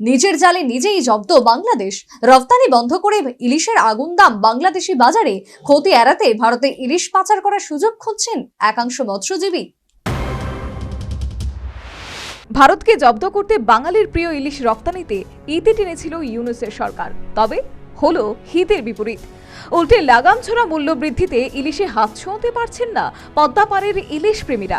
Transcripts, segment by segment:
নিজের জালে নিজেই জব্দ বাংলাদেশ। রফতানি বন্ধ করে ইলিশের আগুন দাম বাংলাদেশি বাজারে ক্ষতি এড়াতে ভারতে ইলিশ পাচার করার সুযোগ খুঁজছেন একাংশ মৎস্যজীবী। ভারতকে জব্দ করতে বাঙালির প্রিয় ইলিশ রপ্তানিতে ইতি টেনেছিল ইউনুসের সরকার, তবে হলো হিতের বিপরীত। উল্টে লাগাম ছড়া মূল্য বৃদ্ধিতে ইলিশে হাত ছোঁতে পারছেন না পদ্মাপাড়ের ইলিশ প্রেমীরা।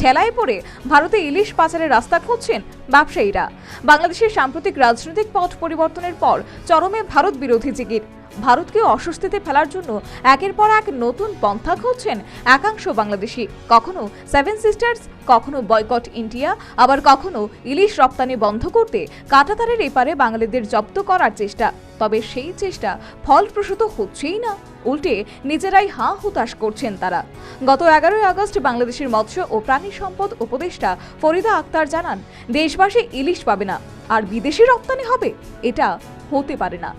ঠেলায় পড়ে ভারতে ইলিশ পাচারের রাস্তা খুঁজছেন ব্যবসায়ীরা। বাংলাদেশের সাম্প্রতিক রাজনৈতিক পথ পরিবর্তনের পর চরমে ভারত বিরোধী জিগির। ভারতকে অস্বস্তিতে ফেলার জন্য একের পর এক নতুন পন্থা খুঁজছেন একাংশ বাংলাদেশি। কখনো সেভেন সিস্টার্স কখনো বয়কট ইন্ডিয়া আবার কখনো ইলিশ রপ্তানি বন্ধ করতে কাটাতারের এপারে বাঙালিদের জব্দ করার চেষ্টা। তবে সেই চেষ্টা ফলপ্রসূত হচ্ছেই না। উল্টে নিজেরাই হা হুতাশ করছেন তারা। গত এগারোই আগস্ট বাংলাদেশের মৎস্য ও প্রাণী সম্পদ উপদেষ্টা ফরিদা আক্তার জানান, দেশবাসী ইলিশ পাবে না, আর বিদেশি রপ্তানি হবে, এটা হতে পারে না।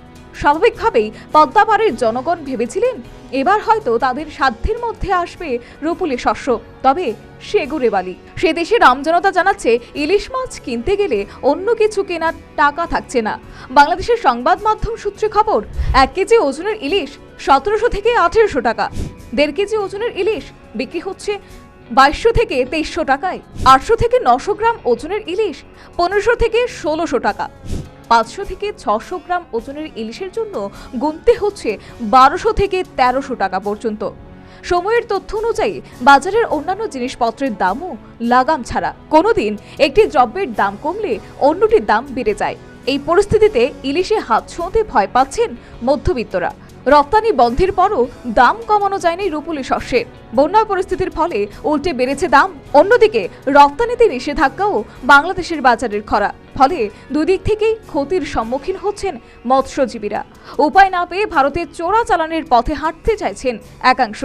স্বাভাবিকভাবেই পদ্মাপাড়ের জনগণ ভেবেছিলেন এবার হয়তো তাদের সাধ্যের মধ্যে আসবে রূপুলি শস্য। তবে সেগুড়ে বালি সে দেশে রামজনতা জানাচ্ছে, ইলিশ মাছ কিনতে গেলে অন্য কিছু কেনার টাকা থাকছে না। বাংলাদেশের সংবাদ মাধ্যম সূত্রে খবর, এক কেজি ওজনের ইলিশ সতেরোশো থেকে আঠেরোশো টাকা। দেড় কেজি ওজনের ইলিশ বিক্রি হচ্ছে বাইশশো থেকে তেইশশো টাকায়। আটশো থেকে নশো গ্রাম ওজনের ইলিশ পনেরোশো থেকে ষোলোশো টাকা। পাঁচশো থেকে ছশো গ্রাম ওজনের ইলিশের জন্য গুনতে হচ্ছে বারোশো থেকে তেরোশো টাকা পর্যন্ত। সময়ের তথ্য অনুযায়ী বাজারের অন্যান্য জিনিসপত্রের দামও লাগাম ছাড়া। কোনোদিন একটি দ্রব্যের দাম কমলে অন্যটির দাম বেড়ে যায়। এই পরিস্থিতিতে ইলিশে হাত ছোঁতে ভয় পাচ্ছেন মধ্যবিত্তরা। রপ্তানি বন্ধের পরও দাম কমানো যায়নি রূপুলি শস্যের বন্যা পরিস্থিতির ফলে উল্টে বেড়েছে দাম। অন্যদিকে রপ্তানিতে নিষেধাজ্ঞাও বাংলাদেশের বাজারের খরা। ফলে দুদিক থেকেই ক্ষতির সম্মুখীন হচ্ছেন মৎস্যজীবীরা। উপায় না পেয়ে ভারতে চোরা চালানের পথে হাঁটতে চাইছেন একাংশ।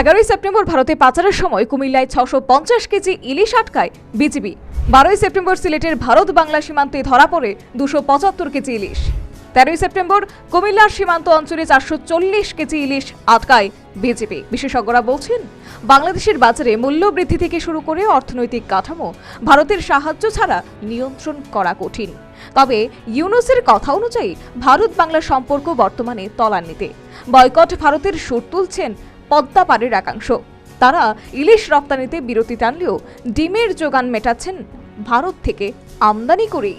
এগারোই সেপ্টেম্বর ভারতে পাচারের সময় কুমিল্লায় ছশো পঞ্চাশ কেজি ইলিশ আটকায় বিজিবি। বারোই সেপ্টেম্বর সিলেটের ভারত বাংলা সীমান্তে ধরা পড়ে দুশো পঁচাত্তর কেজি ইলিশ। তেরোই সেপ্টেম্বর কুমিল্লার সীমান্ত অঞ্চলে চারশো চল্লিশ কেজি ইলিশ আটকায় বিজেপি। বিশেষজ্ঞরা বলছেন, বাংলাদেশের বাজারে মূল্য বৃদ্ধি থেকে শুরু করে অর্থনৈতিক কাঠামো ভারতের সাহায্য ছাড়া নিয়ন্ত্রণ করা কঠিন। তবে ইউনুসের কথা অনুযায়ী ভারত বাংলা সম্পর্ক বর্তমানে তলান্বিতে বয়কট ভারতের সুর তুলছেন পদ্মাপাড়ের একাংশ। তারা ইলিশ রপ্তানিতে বিরতি টানলেও ডিমের যোগান মেটাচ্ছেন ভারত থেকে আমদানি করেই।